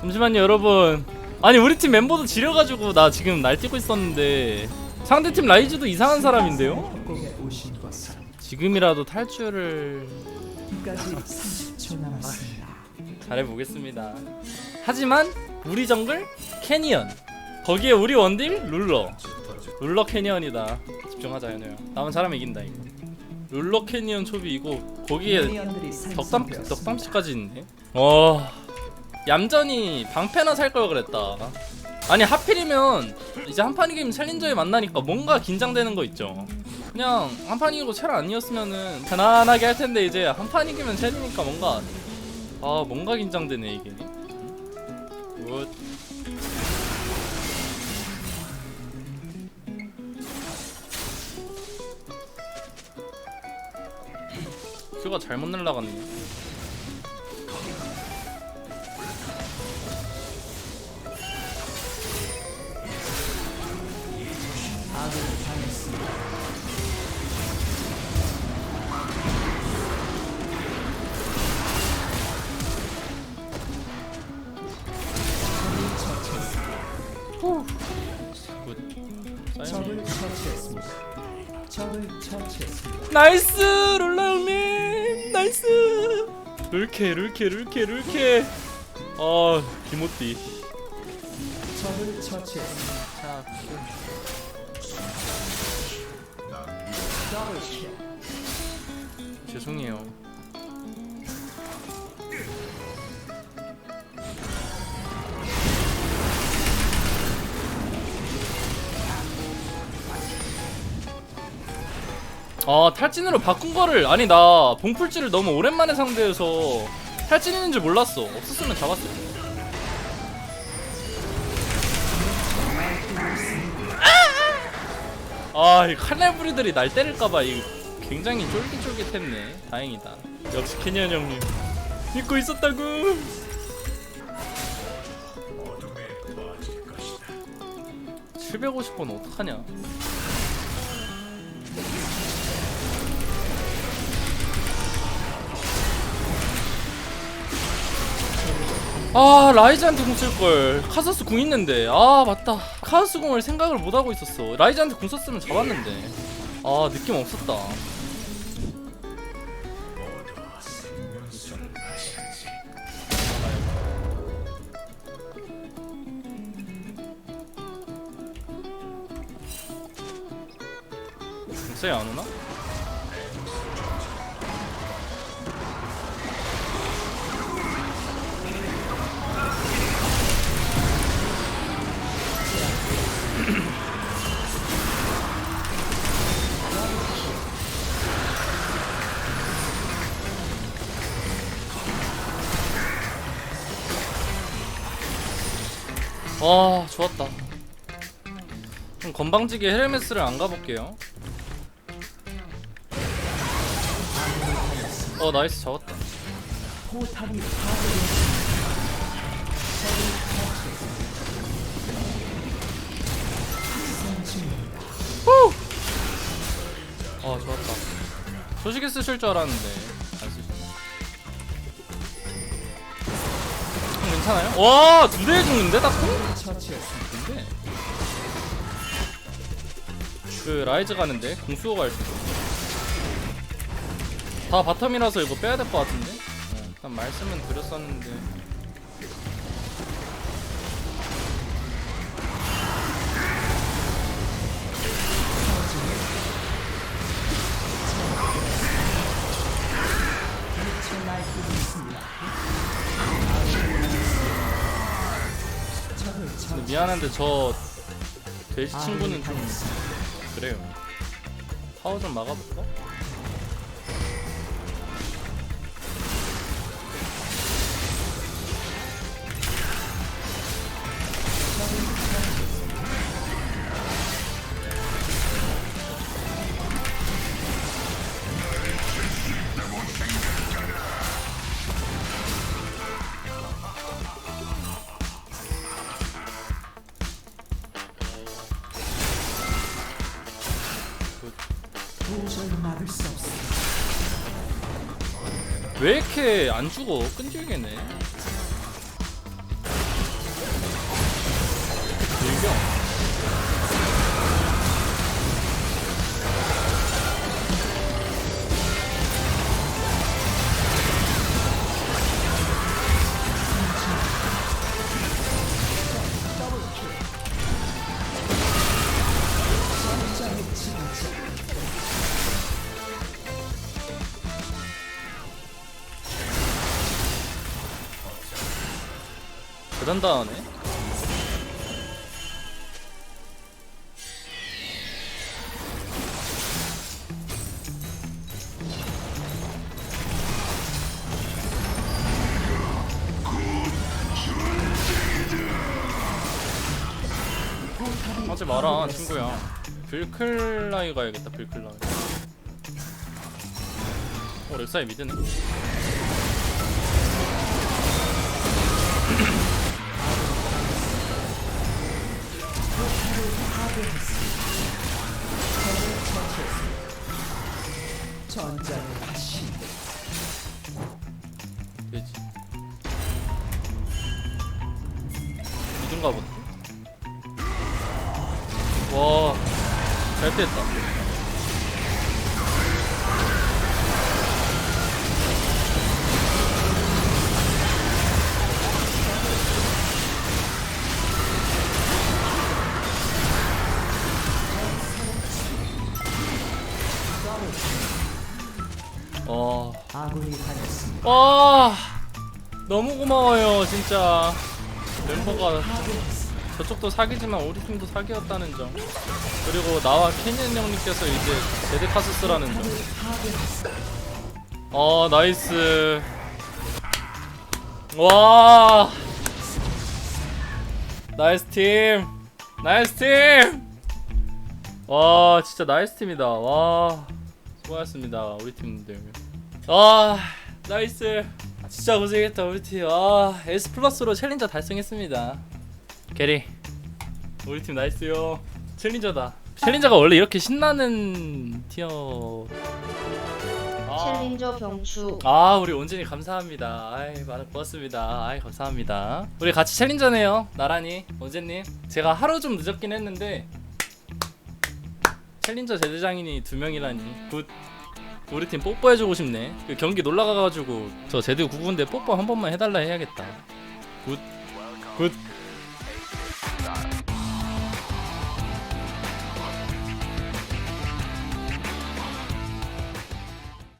잠시만요 여러분. 아니 우리 팀 멤버도 지려가지고 나 지금 날뛰고 있었는데. 상대팀 라이즈도 이상한 사람인데요? 지금이라도 탈출을 잘해보겠습니다. 하지만 우리 정글 캐니언. 거기에 우리 원딜 룰러. 룰러 캐니언이다. 집중하자 연우야. 나만 잘하면 이긴다 이거. 룰러 캐니언 초비 이거 거기에 덕담 생성되었습니다. 덕담치까지 있네. 와 얌전히 방패나 살 걸 그랬다. 아니 하필이면 이제 한판 이기면 챌린저에 만나니까 뭔가 긴장되는 거 있죠. 그냥 한판 이기고 챌 아니었으면은 편안하게 할 텐데 이제 한판 이기면 챌이니까 뭔가 아 뭔가 긴장되네 이게. 굿. 큐가 잘못 날라갔네. 적을 처치했습니다. 적을 처치했습니다. 나이스 형님 나이스 룰케 룰케 룰케 룰케 아 기모띠 적을 처치했습니다. 자 더블킬. 죄송해요 아 탈진으로 바꾼 거를 아니 나 봉풀지를 너무 오랜만에 상대해서 탈진 있는 줄 몰랐어. 없었으면 잡았을 거야 아이 칼날부리들이 날 때릴까봐 이 굉장히 쫄깃쫄깃했네. 다행이다. 역시 캐니언 형님. 믿고 있었다고. 750번 어떡하냐 아 라이즈한테 궁 쓸걸. 카서스 궁 있는데. 아 맞다. 카서스 궁을 생각을 못하고 있었어. 라이즈한테 궁 썼으면 잡았는데. 아 느낌 없었다. 궁세이 안 오나? 아 좋았다. 좀 건방지게 헤르메스를 안 가볼게요. 어 나이스 잡았다. 파괴되었습니다. 아 좋았다. 조식에 쓰실 줄 알았는데 괜찮아요? 와 두 대 죽는데 딱 콩? 처치했습니다. 근데 그 라이즈 가는데 공수호 갈 수도 다 바텀이라서 이거 빼야 될 것 같은데 어, 일단 말씀은 드렸었는데 미안한데 저 돼지 친구는 좀 당했습니다. 그래요 타워 좀 막아볼까? 왜 이렇게 안 죽어? 끈질기네 대단다하네 하지 마라 친구야. 빌클라이 가야겠다 빌클라이. 어 렉사이 미드네 와잘 피했다 어 아군이 당했습니다. 와 너무 고마워요 진짜. 멤버가 저쪽도 사기지만 우리 팀도 사기였다는 점. 그리고 나와 캐니언 형님께서 이제 제데카스스라는 점어 나이스. 와. 나이스 팀. 나이스 팀와 진짜 나이스 팀이다. 와. 수 고하셨습니다 우리 팀들. 아 나이스. 진짜 고생했다 우리 팀아 S 플러스로 챌린저 달성했습니다. 게리. 우리 팀 나이스요. 챌린저다. 챌린저가 원래 이렇게 신나는 티어. 아. 챌린저 병추 아 우리 온진이 감사합니다. 아이 많은 고맙습니다. 아이 감사합니다. 우리 같이 챌린저네요 나란히. 온진님. 제가 하루 좀 늦었긴 했는데 챌린저 제대장인이 두 명이라니. 굿. 우리 팀 뽀뽀해주고 싶네. 그 경기 놀러가가지고 저 제드 구군데 뽀뽀 한 번만 해달라 해야겠다. 굿굿